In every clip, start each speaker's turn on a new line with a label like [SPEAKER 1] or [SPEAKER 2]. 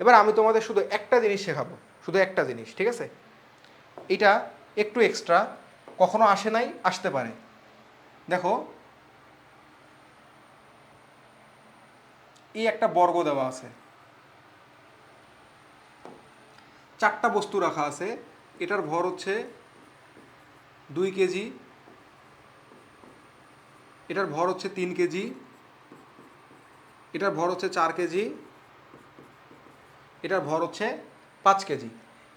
[SPEAKER 1] এবার আমি তোমাদের শুধু একটা জিনিস শেখাবো, শুধু একটা জিনিস, ঠিক আছে? এটা একটু এক্সট্রা কখনো আসে নাই, আসতে পারে। দেখো, এই একটা বর্গ দেওয়া আছে। চারটা বস্তু রাখা আছে। এটার ভর হচ্ছে দুই কেজি, এটার ভর হচ্ছে তিন কেজি, এটার ভর হচ্ছে চার কেজি এটার ভর হচ্ছে পাঁচ কেজি।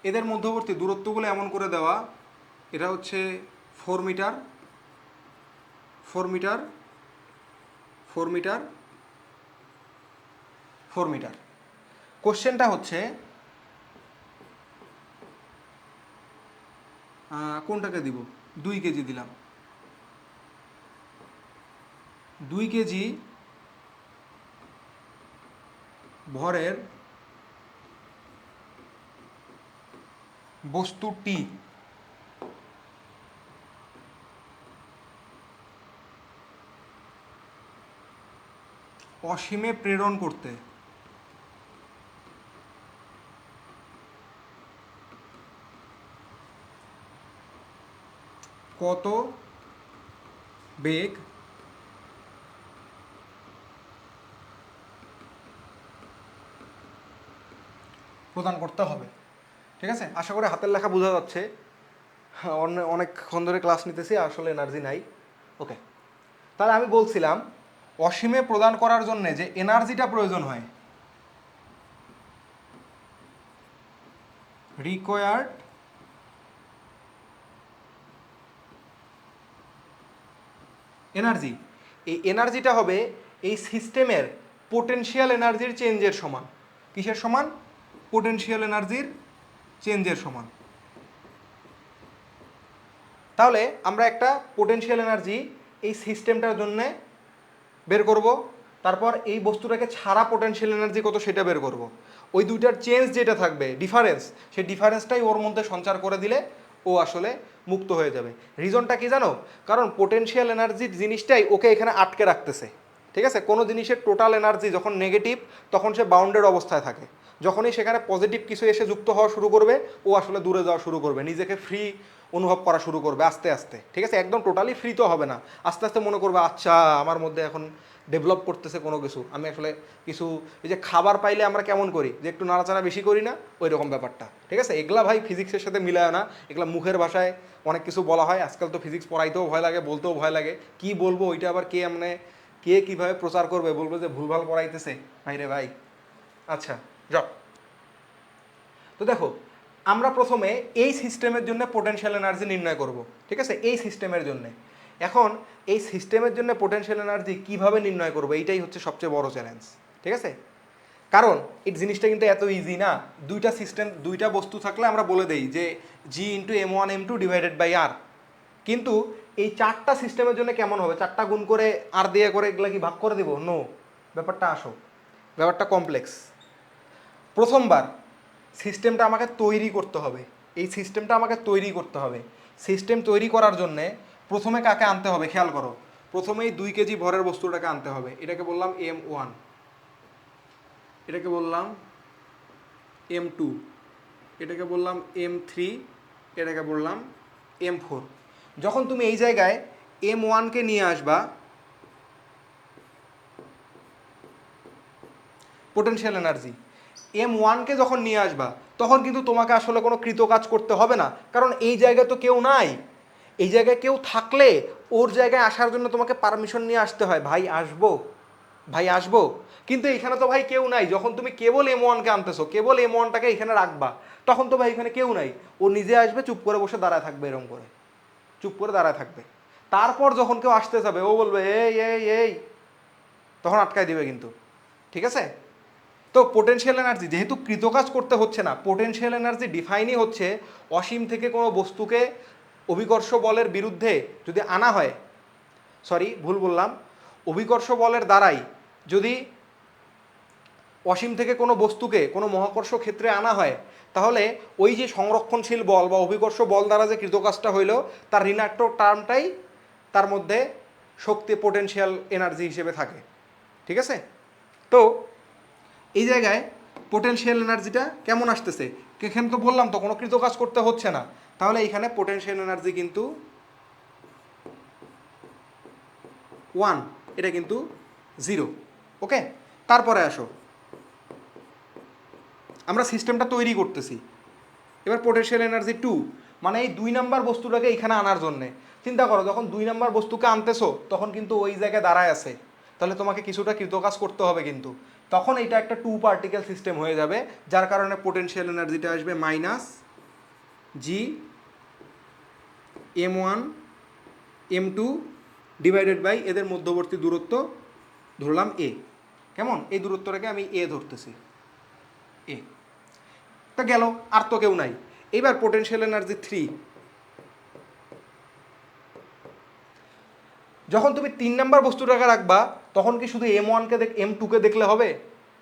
[SPEAKER 1] এদের মধ্যবর্তী দূরত্বগুলো এমন করে দেওয়া, এটা হচ্ছে four metre four metre four metre four metre কোশ্চেনটা হচ্ছে কোনটাকে দিব? দুই কেজি দিলাম। দুই কেজি ভরের বস্তুটি। অসীমে প্রেরণ করতে। কত? বেগ? প্রদান করতে হবে। ঠিক আছে? আশা করি হাতের লেখা বোঝা যাচ্ছে। অনেকক্ষণ ধরে ক্লাস নিতেছি আসলে এনার্জি নাই। ওকে তাহলে আমি বলছিলাম, অসীমে প্রদান করার জন্য যে এনার্জিটা প্রয়োজন হয় রিকোয়ার্ড এনার্জি এই এনার্জিটা হবে এই সিস্টেমের পোটেনশিয়াল এনার্জির চেঞ্জের সমান। কিসের সমান? পোটেনশিয়াল এনার্জির চেঞ্জের সমান। তাহলে আমরা একটা পোটেনশিয়াল এনার্জি এই সিস্টেমটার জন্যে বের করব, তারপর এই বস্তুটাকে ছাড়া পোটেনশিয়াল এনার্জি কত সেটা বের করব। ওই দুইটার চেঞ্জ যেটা থাকবে ডিফারেন্স সেই ডিফারেন্সটাই ওর মধ্যে সঞ্চার করে দিলে ও আসলে মুক্ত হয়ে যাবে। রিজনটা কি জানো? কারণ পোটেনশিয়াল এনার্জির জিনিসটাই ওকে এখানে আটকে রাখতেছে। ঠিক আছে? কোনো জিনিসের টোটাল এনার্জি যখন নেগেটিভ তখন সে বাউন্ডেড অবস্থায় থাকে। যখনই সেখানে পজিটিভ কিছু এসে যুক্ত হওয়া শুরু করবে, ও আসলে দূরে যাওয়া শুরু করবে, নিজেকে ফ্রি অনুভব করা শুরু করবে আস্তে আস্তে। ঠিক আছে? একদম টোটালি ফ্রি তো হবে না। আস্তে আস্তে মনে করবে আচ্ছা আমার মধ্যে এখন ডেভেলপ করতেছে কোনো কিছু। আমি আসলে কিছু, এই যে খাবার পাইলে আমরা কেমন করি? যে একটু নাড়াচাড়া বেশি করি না? ওই রকম ব্যাপারটা। ঠিক আছে? এগুলা ভাই ফিজিক্সের সাথে মিলায় না। এগুলা মুখের ভাষায় অনেক কিছু বলা হয়। আজকাল তো ফিজিক্স পড়াইতেও ভয় লাগে, বলতেও ভয় লাগে। কি বলব? ওইটা আবার কে মানে কে কীভাবে প্রচার করবে? বলবে যে ভুলভাল পড়াইতেছে। ভাই রে ভাই। আচ্ছা যাও। তো দেখো, আমরা প্রথমে এই সিস্টেমের জন্য পোটেনশিয়াল এনার্জি নির্ণয় করব, ঠিক আছে? এই সিস্টেমের জন্য। এখন এই সিস্টেমের জন্য পোটেনশিয়াল এনার্জি কীভাবে নির্ণয় করব, এইটাই হচ্ছে সবচেয়ে বড় চ্যালেঞ্জ ঠিক আছে? কারণ, এই জিনিসটা কিন্তু এত ইজি না। দুইটা সিস্টেম দুইটা বস্তু থাকলে আমরা বলে দেই যে G into m one m two divided by r কিন্তু এই চারটা সিস্টেমের জন্য কেমন হবে? চারটা গুণ করে আর দিয়ে করে এগুলো কি ভাগ করে দেবো? নো ব্যাপারটা আসো। ব্যাপারটা কমপ্লেক্স প্রথমবার সিস্টেমটা আমাকে তৈরি করতে হবে। এই সিস্টেমটা আমাকে তৈরি করতে হবে। সিস্টেম তৈরি করার জন্যে প্রথমে কাকে আনতে হবে? খেয়াল করো। প্রথমেই দুই কেজি ভরের বস্তুটাকে আনতে হবে। এটাকে বললাম এম ওয়ান এটাকে বললাম এম টু এটাকে বললাম এম থ্রি এটাকে বললাম এম ফোর যখন তুমি এই জায়গায় এম ওয়ানকে নিয়ে আসবা পোটেনশিয়াল এনার্জি এম ওয়ানকে যখন নিয়ে আসবা, তখন কিন্তু তোমাকে আসলে কোনো কৃতকাজ করতে হবে না। কারণ এই জায়গায় তো কেউ নাই। এই জায়গায় কেউ থাকলে ওর জায়গায় আসার জন্য তোমাকে পারমিশন নিয়ে আসতে হয়, ভাই, আসব। ভাই, আসব। কিন্তু এখানে তো ভাই কেউ নাই। যখন তুমি কেবল এম ওয়ানকে আনতেছো, কেবল এম ওয়ানটাকে এখানে রাখবা, তখন তো ভাই এখানে কেউ নাই। ও নিজে আসবে, চুপ করে বসে দাঁড়ায় থাকবে এরকম করে। চুপ করে দাঁড়ায় থাকবে। তারপর যখন কেউ আসতে যাবে, ও বলবে, এই এই এই। তখন আটকায় দিবে কিন্তু। ঠিক আছে? তো পোটেনশিয়াল এনার্জি যেহেতু কৃতকাজ করতে হচ্ছে না পোটেনশিয়াল এনার্জি ডিফাইনই হচ্ছে অসীম থেকে কোনো বস্তুকে অভিকর্ষ বলের বিরুদ্ধে যদি আনা হয় সরি ভুল বললাম, অভিকর্ষ বলের দ্বারাই যদি অসীম থেকে কোনো বস্তুকে কোনো মহাকর্ষ ক্ষেত্রে আনা হয় তাহলে ওই যে সংরক্ষণশীল বল বা অভিকর্ষ বল দ্বারা যে কৃতকাজটা হইল, তার ঋণাত্মক টার্মটাই তার মধ্যে শক্তি পোটেনশিয়াল এনার্জি হিসেবে থাকে। ঠিক আছে? তো এই জায়গায় পোটেনশিয়াল এনার্জিটা কেমন আসতেছে? এখানে তো বললাম তো, কোনো কৃত কাজ করতে হচ্ছে না। তাহলে এইখানে পোটেনশিয়াল এনার্জি কিন্তু ওয়ান এটা কিন্তু জিরো ওকে তারপরে আসো। আমরা সিস্টেমটা তৈরি করতেছি। এবার পোটেনশিয়াল এনার্জি টু মানে এই দুই নাম্বার বস্তুটাকে এখানে আনার জন্যে। চিন্তা করো, যখন দুই নাম্বার বস্তুকে আনতেছো, তখন কিন্তু ওই জায়গায় দাঁড়ায় আছে। তাহলে তোমাকে কিছুটা কৃতকাজ করতে হবে কিন্তু। তখন এটা একটা টু পার্টিকেল সিস্টেম হয়ে যাবে, যার কারণে পোটেনশিয়াল এনার্জিটা আসবে minus G m one m two divided by এদের মধ্যবর্তী দূরত্ব, ধরলাম এ কেমন? এই দূরত্বটাকে আমি এ ধরতেছি। এ তা গেল, আর তো কেউ নাই। এবার পোটেনশিয়াল এনার্জি থ্রি যখন তুমি তিন নাম্বার বস্তুটাকে রাখবা, তখন কি শুধু এম ওয়ানকে দেখ এম টুকে দেখলে হবে?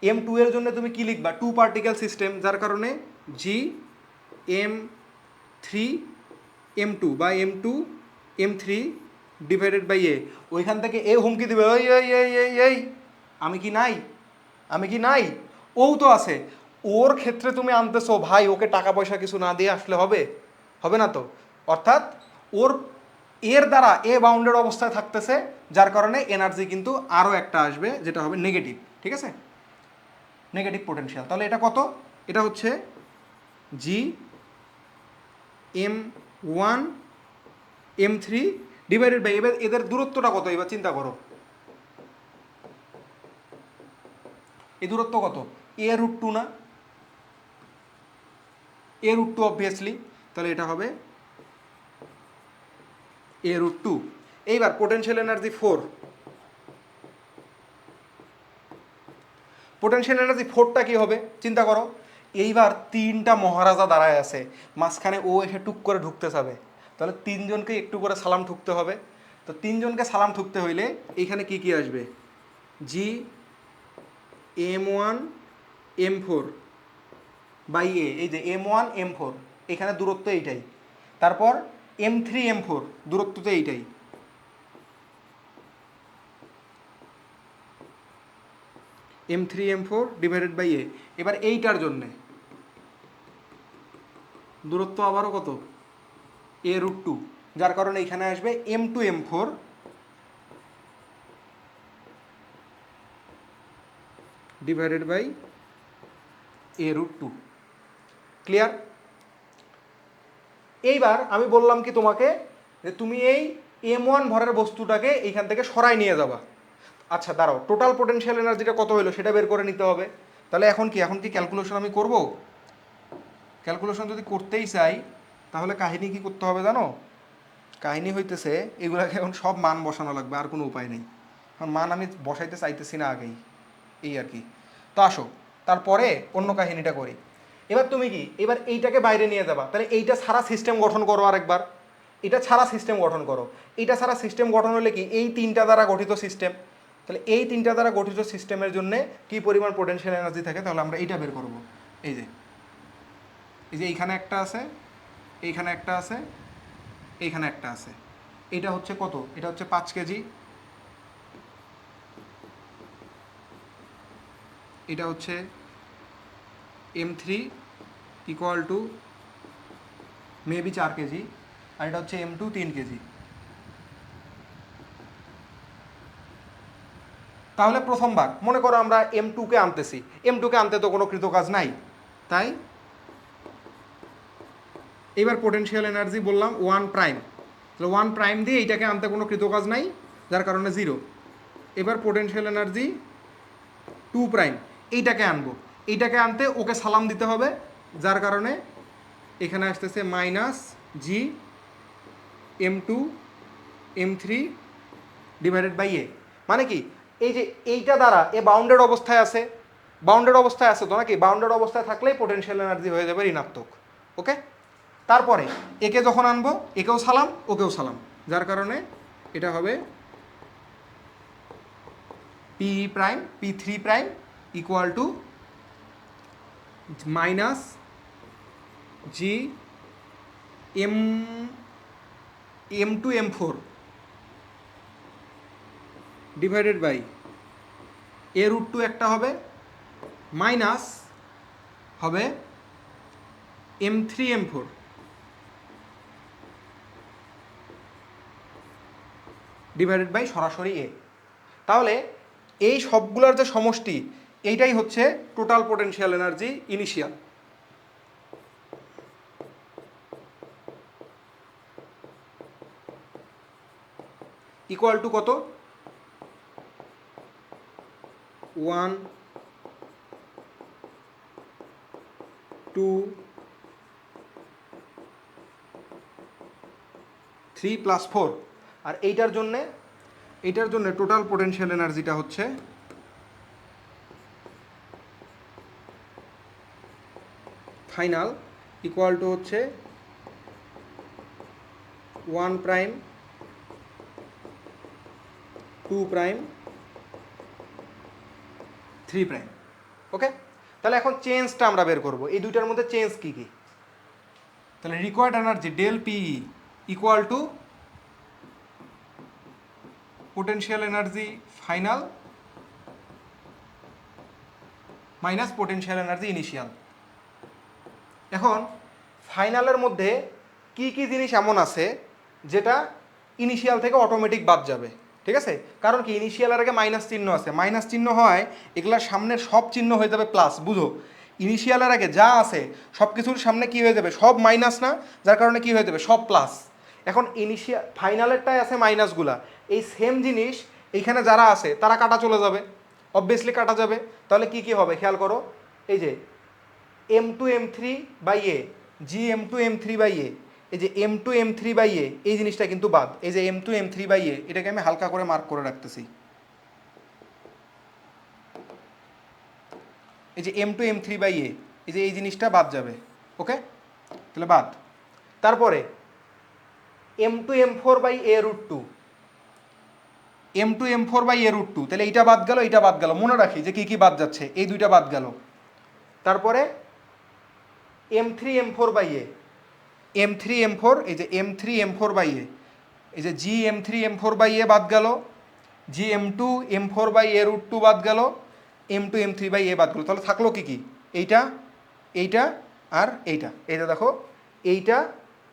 [SPEAKER 1] এম টু এর জন্য তুমি কি লিখবা? টু পার্টিকেল সিস্টেম যার কারণে G M three M two বা M two M three divided by A ওইখান থেকে এ হুমকি দিবে ওই এই এই এই এই, আমি কি নাই? আমি কি নাই? ও তো আছে। ওর ক্ষেত্রে তুমি আনতেছো, ভাই, ওকে টাকা পয়সা কিছু না দিয়ে আসলে হবে? হবে না তো। অর্থাৎ ওর, এর দ্বারা এ বাউন্ডেড অবস্থায় থাকতেছে, যার কারণে এনার্জি কিন্তু আরও একটা আসবে, যেটা হবে নেগেটিভ ঠিক আছে? নেগেটিভ পোটেনশিয়াল তাহলে এটা কত? এটা হচ্ছে G M one M three divided by এবার এদের দূরত্বটা কত? এবার চিন্তা করো। এই দূরত্ব কত? এ রুট টু না? এ রুট টু অবভিয়াসলি তাহলে এটা হবে এ রুট টু এইবার potential energy four potential energy ফোরটা কি হবে? চিন্তা করো। এইবার তিনটা মহারাজা দাঁড়ায় আছে। মাঝখানে ও এসে টুক করে ঢুকতে যাবে তাহলে তিনজনকে একটু করে সালাম ঠুকতে হবে। তো তিনজনকে সালাম ঠুকতে হইলে এইখানে কি কি আসবে? G M one M four by A, এই যে এম ওয়ান, এম ফোর, এখানে দূরত্ব এইটাই। তারপর এম থ্রি, এম ফোর, দূরত্ব তো এইটাই। M three, M four divided by A এবার এইটার জন্যে। দূরত্ব আবারও কত? এ রুট টু যার কারণে এখানে আসবে M two, M four. Divided by A root two clear এইবার আমি বললাম কি তোমাকে যে তুমি এই এম ওয়ান ভরের বস্তুটাকে এইখান থেকে সরাই নিয়ে যাবা। আচ্ছা দাঁড়াও টোটাল পোটেনশিয়াল এনার্জিটা কত হলো সেটা বের করে নিতে হবে। তাহলে এখন কি এখন কি ক্যালকুলেশন আমি করব? ক্যালকুলেশন যদি করতেই চাই, তাহলে কাহিনী কি করতে হবে জানো? কাহিনী হইতেছে, এগুলাকে এখন সব মান বসানো লাগবে, আর কোনো উপায় নেই। কারণ মান আমি বসাইতে চাইতেছি না আগেই, এই আর কি। তো আসো, তারপরে অন্য কাহিনীটা করি। এবার তুমি কি? এবার এইটাকে বাইরে নিয়ে যাবা। তাহলে এইটা সারা সিস্টেম গঠন করো আরেকবার। এটা ছাড়া সিস্টেম গঠন করো। এটা ছাড়া সিস্টেম গঠন হলে কি? এই তিনটা দ্বারা গঠিত সিস্টেম তাহলে এই তিনটা দ্বারা গঠিত সিস্টেমের জন্য কি পরিমাণ পোটেনশিয়াল এনার্জি থাকে? তাহলে আমরা এইটা বের করব। এই যে। এই যে এইখানে একটা আছে, এইখানে একটা আছে, এইখানে একটা আছে। এটা হচ্ছে কত? এটা হচ্ছে পাঁচ কেজি। এটা হচ্ছে M three equal to maybe চার কেজি আর এটা হচ্ছে এম টু তিন কেজি তাহলে প্রথমবার মনে করো আমরা এম টুকে আনতেছি। এম টুকে আনতে তো কোনো কৃতকাজ নাই। তাই? এবার পোটেনশিয়াল এনার্জি বললাম ওয়ান প্রাইম তাহলে ওয়ান প্রাইম দিয়ে এইটাকে আনতে কোনো কৃতকাজ নাই, যার কারণে জিরো এবার পোটেনশিয়াল এনার্জি টু প্রাইম এইটাকে আনব। এইটাকে আনতে ওকে সালাম দিতে হবে, যার কারণে এখানে আসতেছে minus G, M two, M three divided by A. মানে কি? এই যে এইটা দ্বারা এ বাউন্ডেড অবস্থায় আছে বাউন্ডেড অবস্থায় আছে তো নাকি? বাউন্ডেড অবস্থায় থাকলেই পোটেনশিয়াল এনার্জি হয়ে যাবে ঋণাত্মক ওকে তারপরে একে যখন আনব, একেও সালাম, ওকেও সালাম, যার কারণে এটা হবে P prime P three prime equal to minus G M M two M four divided by A root two একটা হবে, মাইনাস হবে M three M four. Divided by সরাসরি এ। তাহলে এই সবগুলোর যে সমষ্টি এইটাই হচ্ছে total potential energy initial equal to কত? One two three plus four আর এইটার জন্যে, এইটার জন্য টোটাল পোটেনশিয়াল এনার্জিটা হচ্ছে ফাইনাল ইকুয়াল টু হচ্ছে one prime two prime three prime okay তাহলে এখন চেঞ্জটা আমরা বের করব। এই দুইটার মধ্যে চেঞ্জ কী কী? তাহলে required energy del PE equal to potential energy final minus potential energy initial এখন ফাইনালের মধ্যে কি কি জিনিস এমন আছে যেটা ইনিশিয়াল থেকে অটোমেটিক বাদ যাবে, ঠিক আছে? কারণ কি ইনিশিয়ালের আগে মাইনাস চিহ্ন আছে। মাইনাস চিহ্ন হয়, এগুলার সামনে সব চিহ্ন হয়ে যাবে প্লাস বুঝো? ইনিশিয়ালের আগে যা আছে সব কিছুর সামনে কি হয়ে যাবে? সব মাইনাস না? যার কারণে কি হয়ে যাবে? সব প্লাস এখন ইনিশিয়াল ফাইনালেরটাই আছে মাইনাসগুলা এই সেম জিনিস এইখানে যারা আছে, তারা কাটা চলে যাবে। অবভিয়াসলি কাটা যাবে। তাহলে কি কি হবে? খেয়াল করো। এই যে M two M three by A G M two M three by A এই যে M two M three by A এই জিনিসটা কিন্তু বাদ। এই যে M two M three by A এটাকে আমি হালকা করে মার্ক করে রাখতেছি। এই যে M two M three by A এই যে এই জিনিসটা বাদ যাবে ওকে তাহলে বাদ। তারপরে M two M four by A root two M two M four by A root two তাহলে এইটা বাদ গেল, এইটা বাদ গেল। মনে রাখি যে কী কী বাদ যাচ্ছে, এই দুইটা বাদ গেল। তারপরে M three M four by A M three M four এই যে M three M four by A এই যে G M three M four by A বাদ গেল। G M two M four by A root two বাদ গেল। M two M three by A বাদ গেল। তাহলে থাকল কি কি? এইটা এইটা আর এইটা। এইটা দেখো, এইটা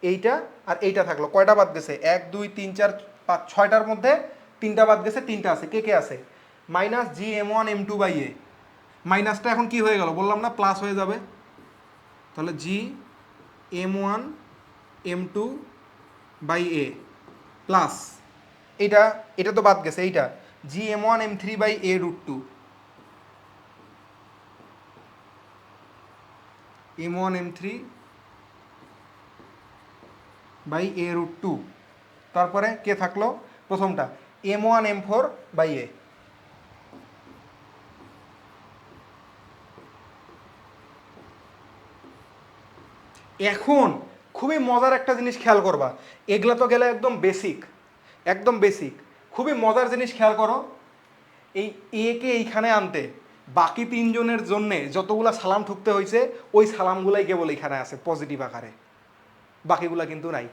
[SPEAKER 1] এইটা আর এইটা থাকল। কয়টা বাদ গেছে? এক, দুই, তিন, চার, পাঁচ, ছয়টার মধ্যে তিনটা বাদ গেছে, তিনটা আছে। কে কে আছে? Minus G M one M two by A মাইনাসটা এখন কি হয়ে গেল? বললাম না প্লাস হয়ে যাবে। তাহলে G M one M two by A plus এইটা, এটা তো বাদ গেছে, এইটা G M one M three by A root two M one M three by A root two তারপরে কে থাকল? প্রথমটা M one M four by A এখন খুবই মজার একটা জিনিস খেয়াল করবা। এগুলা তো গেলে একদম বেসিক একদম বেসিক খুবই মজার জিনিস খেয়াল করো, এই একে এইখানে আনতে। বাকি তিনজনের জন্যে যতগুলা সালাম ঠুকতে হয়েছে ওই সালামগুলাই কেবল এখানে আছে পজিটিভ আকারে। বাকিগুলা কিন্তু নাই।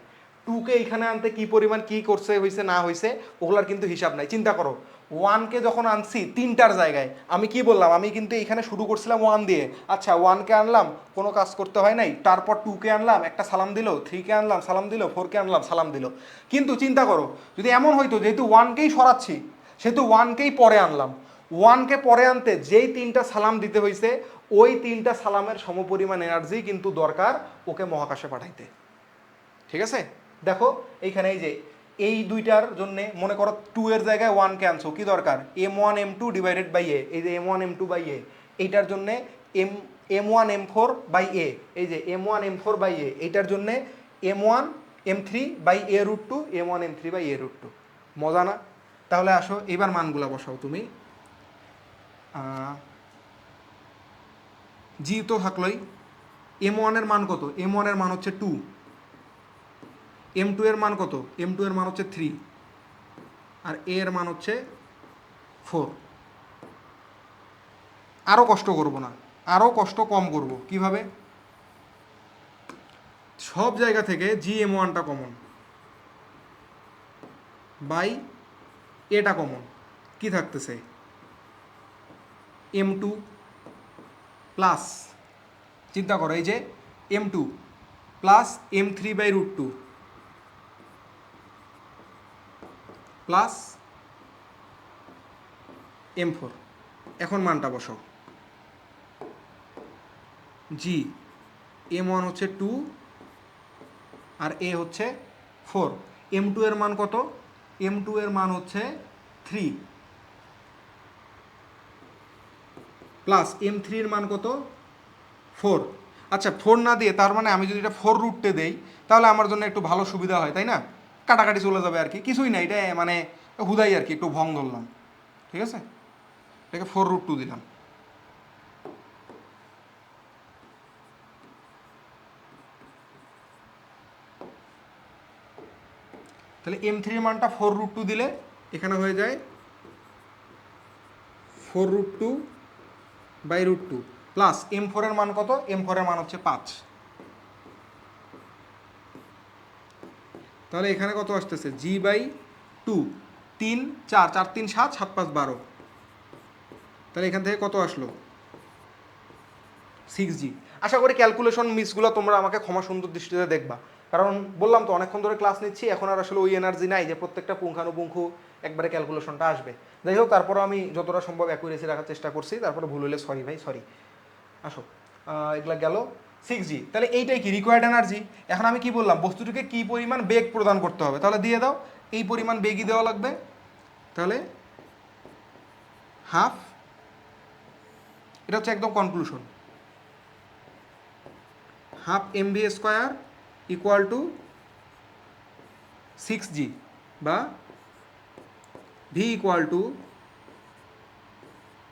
[SPEAKER 1] টুকে এখানে আনতে কি পরিমাণ কি করছে হয়েছে না হয়েছে ওগুলার কিন্তু হিসাব নাই। চিন্তা করো ওয়ানকে যখন আনছি, তিনটার জায়গায়, আমি কি বললাম? আমি কিন্তু এখানে শুরু করছিলাম ওয়ান দিয়ে। আচ্ছা ওয়ানকে আনলাম, কোনো কাজ করতে হয় নাই। তারপর টুকে আনলাম, একটা সালাম দিল থ্রিকে আনলাম, সালাম দিল ফোরকে আনলাম, সালাম দিল। কিন্তু চিন্তা করো, যদি এমন হইতো, যেহেতু ওয়ানকেই সরাচ্ছি, সেহেতু ওয়ানকেই পরে আনলাম। ওয়ানকে পরে আনতে যেই তিনটা সালাম দিতে হয়েছে ওই তিনটা সালামের সমপরিমাণ এনার্জি কিন্তু দরকার ওকে মহাকাশে পাঠাইতে। ঠিক আছে? দেখো, এইখানে এই যে এই দুইটার জন্য মনে করো টু এর জায়গায় ওয়ানকে আনছো কি দরকার? M one M two divided by A এই যে M one M two by A এইটার জন্য M M one M four by A এই যে M one M four by A এইটার জন্য M one M three by A root two M one M three by A root two মজা না? তাহলে আসো এবার মানগুলা বসাও তুমি। জি তো থাকলোই। এম ওয়ানের মান কত? এম ওয়ানের মান হচ্ছে টু এম টু এর মান কত? এম টু এর মান হচ্ছে থ্রি আর এ এর মান হচ্ছে ফোর আরও কষ্ট করব না। আরও কষ্ট কম করব। কীভাবে? সব জায়গা থেকে জি এম ওয়ানটা কমন বাই এটা কমন কি থাকতেছে? এম টু প্লাস চিন্তা করো, এই যে M two plus M three by root two plus M four. এখন মানটা বসাও। জি, এম ওয়ান হচ্ছে টু আর এ হচ্ছে ফোর। এম টু এর মান কত? এম টু এর মান হচ্ছে থ্রি। প্লাস এম থ্রির মান কত? ফোর। আচ্ছা ফোর না দিয়ে তার মানে আমি যদি এটা ফোর রুটতে দেই, তাহলে আমার জন্য একটু ভালো সুবিধা হয়, তাই না? কাটাকাটি চলে যাবে আর কি। কিছুই না এটা মানে হুদাই আর কি, একটু ভং ধরলাম ঠিক আছে? এটাকে ফোর রুট টু দিলাম। তাহলে এম থ্রির মানটা ফোর রুট টু দিলে এখানে হয়ে যায় four root two by root two plus M ফোরের মান কত? এম ফোরের মান হচ্ছে পাঁচ। তাহলে এখানে কত আসতেছে? জি বাই টু তিন, চার চার, তিন, সাত সাত, পাঁচ, বারো। তাহলে এখান থেকে কত আসলো? সিক্স জি আশা করি ক্যালকুলেশন মিসগুলো তোমরা আমাকে ক্ষমা সুন্দর দৃষ্টিতে দেখবা। কারণ বললাম তো, অনেকক্ষণ ধরে ক্লাস নিচ্ছি, এখন আর আসলে ওই এনার্জি নাই যে প্রত্যেকটা পুঙ্খানুপুঙ্খু একবারে ক্যালকুলেশনটা আসবে। যাই হোক তারপরে আমি যতটা সম্ভব অ্যাকুরেসি রাখার চেষ্টা করছি, তারপরে ভুল হলে সরি ভাই সরি আসো। এগুলা গেল। সিক্স জি তাহলে এইটাই কি? রিকোয়ার্ড এনার্জি এখন আমি কি বললাম, বস্তুটিকে কি পরিমাণ বেগ প্রদান করতে হবে? তাহলে দিয়ে দাও, এই পরিমাণ বেগই দেওয়া লাগবে। তাহলে হাফ এটা হচ্ছে একদম conclusion half M B square equal to six G বা V equal to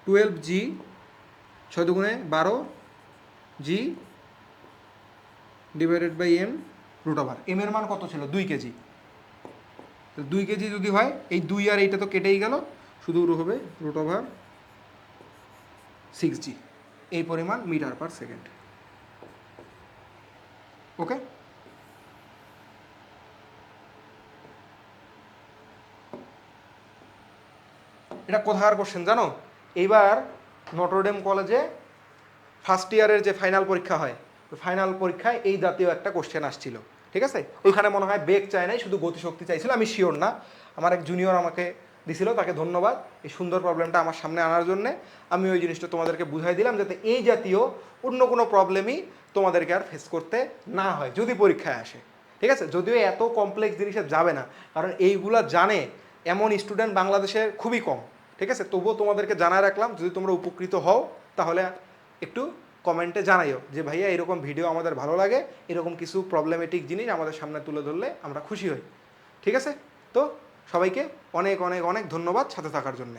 [SPEAKER 1] twelve G ছয় দুগুণে বারো G divided by M root over M এর মান কত ছিল? দুই কেজি। তো দুই কেজি যদি হয়, এই দুই আর এইটা তো কেটেই গেল। শুধু হবে রুট ওভার সিক্স জি এই পরিমাণ মিটার পার সেকেন্ড ওকে এটা কোথাকার কোশ্চেন জানো? এইবার নটরডেম কলেজে ফার্স্ট ইয়ারের যে ফাইনাল পরীক্ষা হয় ফাইনাল পরীক্ষায় এই জাতীয় একটা কোশ্চেন আসছিল, ঠিক আছে? ওইখানে মনে হয় বেগ চায় নাই, শুধু গতিশক্তি চাইছিল, আমি শিওর না। আমার এক জুনিয়র আমাকে দিছিল, তাকে ধন্যবাদ এই সুন্দর প্রবলেমটা আমার সামনে আনার জন্য। আমি ওই জিনিসটা তোমাদেরকে বুঝাই দিলাম যাতে এই জাতীয় অন্য কোনো প্রবলেমই তোমাদেরকে আর ফেস করতে না হয়, যদি পরীক্ষায় আসে। ঠিক আছে? যদিও এত কমপ্লেক্স জিনিসে যাবে না, কারণ এইগুলা জানে এমন স্টুডেন্ট বাংলাদেশে খুবই কম, ঠিক আছে? তবুও তোমাদেরকে জানায় রাখলাম, যদি তোমরা উপকৃত হও, তাহলে একটু কমেন্টে জানাইও যে, ভাইয়া, এরকম ভিডিও আমাদের ভালো লাগে, এরকম কিছু প্রবলেমেটিক জিনিস আমাদের সামনে তুলে ধরলে আমরা খুশি হই। ঠিক আছে? তো সবাইকে অনেক অনেক অনেক ধন্যবাদ সাথে থাকার জন্যে।